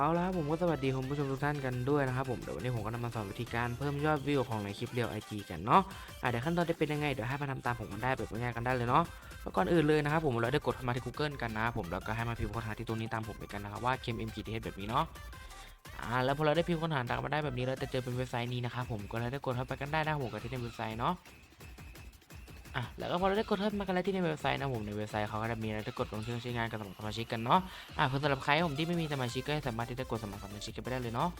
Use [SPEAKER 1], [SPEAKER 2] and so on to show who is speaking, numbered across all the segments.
[SPEAKER 1] เอาละครับผมก็สวัสดีคุณผู้ชมทุกท่านกันด้วยนะครับผมเดี๋ยววันนี้ผมก็นำมาสอนวิธีการเพิ่มยอดวิวของในคลิปเรียวไอจีกันเนาะอะเดี๋ยวขั้นตอนจะเป็นยังไงเดี๋ยวให้มาทำตามผมกันได้แบบง่ายๆกันได้เลยเนาะแล้วก่อนอื่นเลยนะครับผมเราได้กดเข้ามาที่ Google กันนะครับผมแล้วก็ให้มาพิมพ์ค้นหาที่ตัวนี้ตามผมไปกันนะครับว่า KMMGTH แบบนี้เนาะอ่าแล้วพอเราได้พิมพ์ค้นหาตามมาได้แบบนี้เราจะเจอเป็นเว็บไซต์นี้นะครับผมก็เลยได้กดเข้าไปกันได้นะครับผมกับที่ในเว็บไซต์เนาะ อะแล้วก็พอเราได้กดเข้ามากันแล้วที่ในเว็บไซต์นะผมในเว็บไซต์เขาก็จะมีเราจะกดลงชื่อใช้งานกับสมัครสมาชิกกันเนาะอ่าเพื่อสำหรับใครผมที่ไม่มีสมาชิกก็สามารถที่จะกดสมัครสมาชิกกันไปได้เลยเนาะ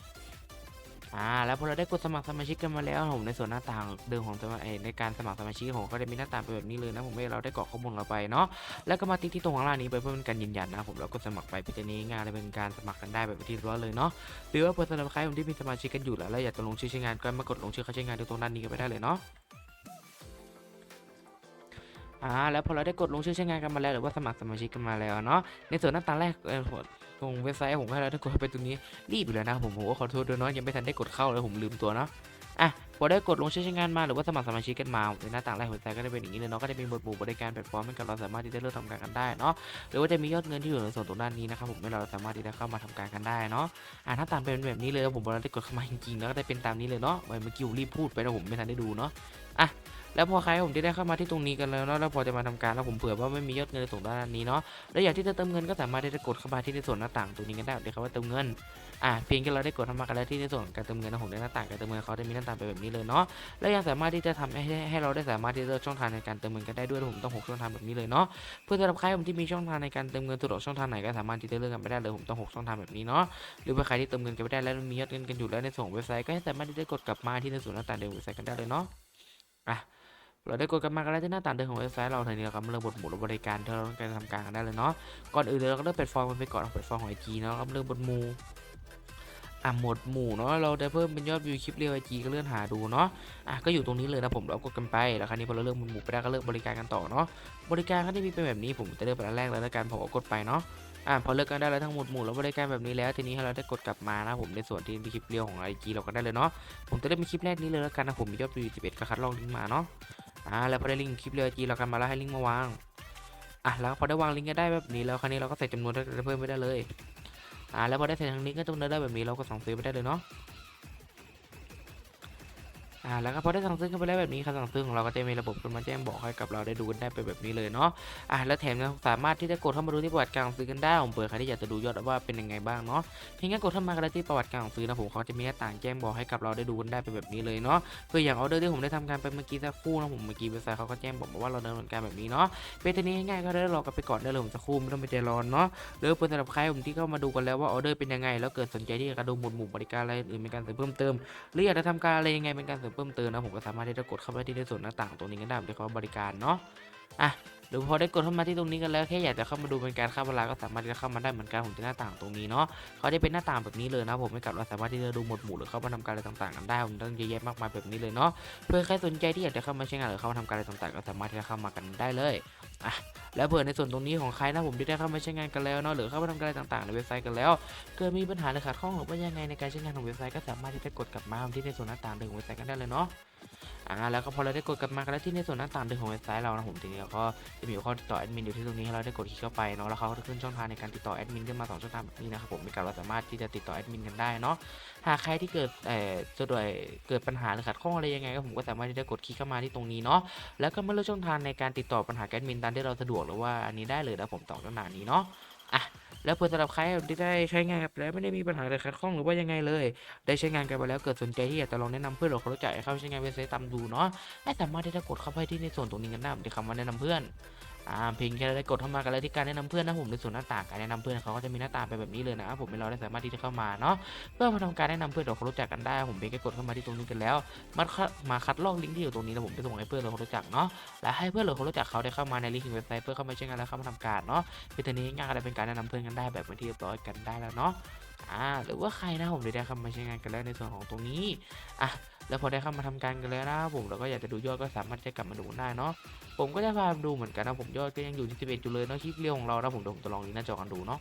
[SPEAKER 1] อ่าแล้วพอเราได้กดสมัครสมาชิกกันมาแล้วผมในส่วนหน้าต่างเดิมของสมาเอ่อในการสมัครสมาชิกผมก็จะมีหน้าต่างเป็นแบบนี้เลยนะผมให้เราได้กรอกข้อมูลเราไปเนาะแล้วก็มาติ๊กที่ตรงข้างล่างนี้ไปเพื่อเป็นการยืนยันนะผมแล้วก็สมัครไปพิจารณางานเลยเป็นการสมัครกันได้แบบที่ร้อเลยเนาะหรือว่าเพื่อสำหรับใครผมที่มีสมาชิกกันอยู่แล้วแล้วอยากจะลงชื่อใช้งานก็มากดลงชื่อเขาใช้งานที่ตรงด้านนี้กันไปได้เลยเนาะ อ่าแล้วพอเราได้กดลงชื่อใช้งานกันมาแล้วหรือว่าสมัครสมาชิกกันมาแล้วเนาะในส่วนหน้าตาแรกตรงเว็บไซต์ผมให้เราได้กดเข้าไปตรงนี้รีบอยู่แล้วนะผมผมก็ขอโทษด้วยเนาะยังไม่ทันได้กดเข้าเลยผมลืมตัวเนาะอะพอได้กดลงชื่อใช้งานมาหรือว่าสมัครสมาชิกกันมาในหน้าต่างแรกเว็บไซต์ก็จะเป็นอย่างนี้เลยเนาะก็จะมีหมวดหมู่บริการแพลตฟอร์มให้กับเราสามารถที่จะเลือกทำการกันได้เนาะหรือว่าจะมียอดเงินที่อยู่ในส่วนตรงด้านนี้นะครับผมให้เราสามารถที่จะเข้ามาทำการกันได้เนาะอะถ้าตามเป็นแบบนี้เลยผมบอกเราได้กดเข้ามาจริงๆแล้วก็ได้เป็นตามนี้เลยเนาะเมื่อกี้ผมรีบพูดไปนะผมไม่ทันได้ดูเนาะอะ แล้วพอใครผมที่ได้เข้ามาที่ตรงนี้กันแล้วเนาะแล้วพอจะมาทำการแล้วผมเผื่อว่าไม่มียอดเงินในส่วนด้านนี้เนาะแล้วอยากที่จะเติมเงินก็สามารถที่จะกดเข้ามาที่ในส่วนหน้าต่างตรงนี้กันได้เดี๋ยวเขาว่าเติมเงินอะเพียงแค่เราได้กดเข้ามากันแล้วที่ในส่วนการเติมเงินนะผมในหน้าต่างการเติมเงินเขาจะมีหน้าต่างไปแบบนี้เลยเนาะแล้วยังสามารถที่จะทำให้ให้เราได้สามารถที่จะเลือกช่องทางในการเติมเงินกันได้ด้วยผมต้องหกช่องทางแบบนี้เลยเนาะเพื่อสำหรับใครผมที่มีช่องทางในการเติมเงินสะดวกช่องทางไหนก็สามารถที่จะเลือกกันไปได้เลยผมต้องหกช่องทางแบบนี้เนาะหรือว่าใครที่เติมเงินกันไม่ได้แล้วมียอดเงินกันอยู่แล้วในส่วนเว็บไซต์ก็สามารถที่จะกดกลับมาที่ในส่วนหน้าต่างเดิมเว็บไซต์กันได้เลยเนาะอะ เราได้กดกันมากันแล้วที่หน้าต่างเดิมของเว็บไซต์เราทีนี้เราก็มาเริ่มบทหมู่บริการที่เราต้องการทำการกันได้เลยเนาะก่อนอื่นเลยเราก็เริ่มแพลตฟอร์มมันไปก่อนแพลตฟอร์มของไอจีเนาะเราก็เริ่มบทหมู่อะหมดหมู่เนาะเราได้เพิ่มเป็นยอดวิวคลิปเรียวไอจีก็เลื่อนหาดูเนาะอะก็อยู่ตรงนี้เลยนะผมเรากดกันไปแล้วคราวนี้พอเราเริ่มบทหมู่ไปได้ก็เริ่มบริการกันต่อเนาะบริการก็ที่มีเป็นแบบนี้ผมจะเริ่มเป็นอันแรกเลยแล้วกันผมก็กดไปเนาะอะพอเลิกกันได้แล้วทั้งหมดหมู่แล้วบริการแบบนี้แล้วทีนี้ให้เราได้กดกลับมานะผมในส่วนที่คลิปเรียวของไอจีเราก็ได้เลยเนาะผมจะเริ่มเป็นคลิปแรกนี้เลยแล้วกันนะผมมียอดวิว11ก็คัดลอกลิงก์มาเนาะ อ่าแล้วพอได้ลิงคลิปเรือจีเรากันมาแล้วให้ลิงมาวางอะแล้วพอได้วางลิงก์ก็ได้แบบนี้แล้วคราวนี้เราก็ใส่จำนวนได้เพิ่มไม่ได้เลยอ่าแล้วพอได้ใส่ทางนี้ก็จำนวนได้แบบนี้เราก็สั่งซื้อไปได้เลยเนาะ อ่าแล้วก็พอได้สั่งซื้อกันไปแล้วแบบนี้คำสั่งซื้อของเราก็จะมีระบบขึ้นมาแจ้งบอกให้กับเราได้ดูกันได้ไปแบบนี้เลยเนาะอะแล้วแถมยังสามารถที่จะกดเข้ามาดูที่ประวัติการสั่งซื้อกันได้ผมเปิดใครที่อยากจะดูยอดว่าเป็นยังไงบ้างเนาะเพียงแค่กดเข้ามากันแล้ที่ประวัติการสั่งซื้อนะผมเขาจะมีหน้าต่างแจ้งบอกให้กับเราได้ดูกันได้ไปแบบนี้เลยเนาะเพื่ออย่างออเดอร์ที่ผมได้ทำการไปเมื่อกี้สักครู่นะผมเมื่อกี้เว็บไซต์เขาก็แจ้งบอกมาว่าเราดำเนินการแบบนี้เนาะเป็นทีนี้ง่ายๆก็ได้รอกันไปก่อนได้เลยผมสักครู่ไม่ต้องไปใจร้อนเนาะหรือเพื่อนสำหรับใครผมที่เข้ามาดูกันแล้วว่าออเดอร์เป็นยังไงแล้วเกิดสนใจที่จะดูหมวดหมู่บริการอะไรอื่นเป็นการเสริมเพิ่มเติมหรืออยากจะทำการอะไรยังไงเป็นการเสริมเพิ่มเติมนะผมก็สามารถที่จะกดเข้าไปที่ในส่วนหน้าต่างตรงนี้ก็ได้เดี๋ยวเขาบริการเนาะอะ หรือพอได้กดเข้ามาที่ตรงนี้กันแล้วแค่อยากจะเข้ามาดูเป็นการเข้าเวลาก็สามารถที่จะเข้ามาได้เหมือนกันผมจะหน้าต่างตรงนี้เนาะเขาจะเป็นหน้าต่างแบบนี้เลยนะผมให้กับเราสามารถที่จะดูหมวดหมู่หรือเข้ามาทำการอะไรต่างๆกันได้ผมต้องเยอะแยะมากมายแบบนี้เลยเนาะเพื่อใครสนใจที่อยากจะเข้ามาใช้งานหรือเข้ามาทำการอะไรต่างๆ ก็สามารถที่จะเข้ามากันได้เลยอะแล้วเผื่อในส่วนตรงนี้ของใครนะผมที่ได้เข้ามาใช้งานกันแล้วเนาะหรือเข้ามาทำการอะไรต่างๆ ในเว็บไซต์กันแล้วเกิดมีปัญหาหรือขัดข้องหรือว่ายังไงในการใช้งานของเว็บไซต์ก็สามารถที่จะกดกลับมาที่ในส่วนหน้าต่างเดิมของเว็บไซต์กันได้เลยเนาะ อ่าแล้วก็พอเราได้กดกลับมากแล้วที่ในส่วนหน้าต่างเดิมของเว็บไซต์เรานะผมทีนี้เราก็จะมีข้อติดต่อแอดมินอยู่ที่ตรงนี้ให้เราได้กดคลิกเข้าไปเนาะแล้วเขาก็จะขึ้นช่องทางในการติดต่อแอดมินขึ้นมาสองช่องทางแบบนี้นะครับผมมีการเราสามารถที่จะติดต่อแอดมินกันได้เนาะหากใครที่เกิดเอ่อจะดวยเกิดปัญหาหรือขัดข้องอะไรยังไงก็ผมก็สามารถที่จะกดคลิกเข้ามาที่ตรงนี้เนาะแล้วก็มาเลือกช่องทางในการติดต่อปัญหาแอดมินตามที่เราสะดวกหรือว่าอันนี้ได้เลยนะผมต่อขนาดนี้เนาะอะ แล้วเพื่อสำหรับใครที่ได้ใช้งานกับแล้วไม่ได้มีปัญหาอะไรขัดข้องหรือว่ายังไงเลย ได้ใช้งานกันไปแล้วเกิดสนใจที่อยากจะลองแนะนำเพื่อนหรือคนรู้จักให้เข้าใช้งานเว็บไซต์ตามดูเนาะให้สามารถที่จะกดเข้าไปที่ในส่วนตรงนี้กันได้เดี๋ยวคำว่าแนะนำเพื่อน อ่าเพียงแค่ได้กดเข้ามากันแล้วที่การแนะนำเพื่อนนะผมในส่วนหน้าต่างการแนะนำเพื่อนเขาก็จะมีหน้าต่างไปแบบนี้เลยนะครับผมให้เราได้สามารถที่จะเข้ามาเนาะเพื่อมาทำการแนะนำเพื่อนหรือคนรู้จักกันได้ผมเพียงแค่กดเข้ามาที่ตรงนี้กันแล้วมาคัดมาคัดลอกลิงก์ที่อยู่ตรงนี้แล้วผมไปส่งให้เพื่อนหรือคนรู้จักเนาะและให้เพื่อนหรือคนรู้จักเขาได้เข้ามาในลิงก์เว็บไซต์เพื่อเข้ามาใช้งานและเข้ามาทำการเนาะเป็นทีนี้ง่ายๆก็ได้เป็นการแนะนำเพื่อนกันได้แบบเป็นที่เรียบร้อยกันได้แล้วเนาะอ่าหรือว่าใครนะผมได้เข้ามาใช้งานกันแล้วในส่วนของตรงนี้อะแล้วพอได้เข้ามาทำการกันแล้วนะผมเราก็อยากจะดูยอดก็สามารถจะกลับมาดูได้เนาะ ผมก็จะพาดูเหมือนกันนะผมยอดก็ยังอยู่ที่11อยู่เลยเนาะคลิปเรียวของเรานะผมเดี๋ยวผมจะลองลิงก์หน้าจอกันดูเนาะ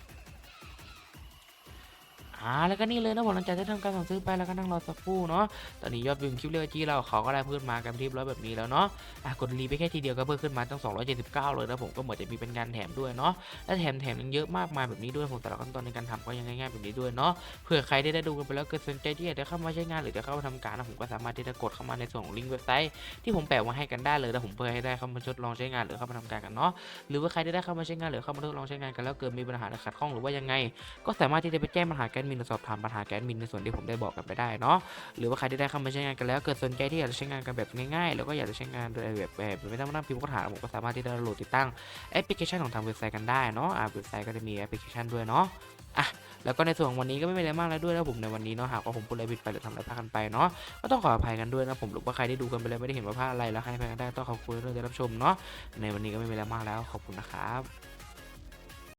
[SPEAKER 1] อ่าแล้วก็นี่เลยนะผมหลังจากที่ทำการสั่งซื้อไปแล้วก็นั่งรอสักครู่เนาะตอนนี้ยอดวิวคลิปเรียกจีเราเขาก็ได้เพิ่มมากันที่ร้อยแบบนี้แล้วเนาะอะกดรีไปแค่ทีเดียวก็เพิ่มขึ้นมาตั้ง 279 เลยนะผมก็เหมือนจะมีเป็นงานแถมด้วยเนาะและแถมแถมยังเยอะมากมายแบบนี้ด้วยผมแต่ละขั้นตอนในการทำก็ยังง่ายๆแบบนี้ด้วยเนาะเผื่อใครได้ได้ดูกันไปแล้วเกิดสนใจที่อยากจะเข้ามาใช้งานหรือจะเข้ามาทำการนะผมก็สามารถที่จะกดเข้ามาในส่วนของลิงก์เว็บไซต์ที่ผมแปะไว้ให้กันได้เลยนะผมเพื่อให้ได้เข้ามาทดลองใช้งานหรือเข้ามาทำการกันเนาะหรือว่าใครได้เข้ามาใช้งานหรือเข้ามาทดลองใช้งานกันแล้วเกิดมีปัญหาหรือขัดข้องหรือว่ายังไง ก็สามารถที่จะไปแจ้งปัญหาแกดมินหรือสอบถามปัญหาแกดมินในส่วนที่ผมได้บอกกันไปได้เนาะหรือว่าใครที่ได้เข้ามาใช้งานกันแล้วเกิดสนใจที่อยากจะใช้งานกันแบบง่ายๆ แล้วก็อยากจะใช้งานโดยแบบแบบไม่ต้องนั่งพิมพ์ค้นหาผมก็สามารถที่จะโหลดติดตั้งแอปพลิเคชันของทางเว็บไซต์กันได้เนาะอ่าเว็บไซต์ก็จะมีแอปพลิเคชันด้วยเนาะอะแล้วก็ในส่วนวันนี้ก็ไม่มีอะไรมากแล้วด้วยนะผมในวันนี้เนาะหากว่าผมพูดอะไรผิดไปหรือทำอะไรพลาดกันไปเนาะก็ต้องขออภัยกันด้วยนะผมหรือว่าใครได้ดูกันไปแล้วไม่ได้เห็นว่าพลาดอะไรแล้วใครพลาดได้ต้องขอบคุณที่ได้รับชมเนาะในวันนี้ก็ไม่มีอะไรมากแล้วขอบคุณนะครับ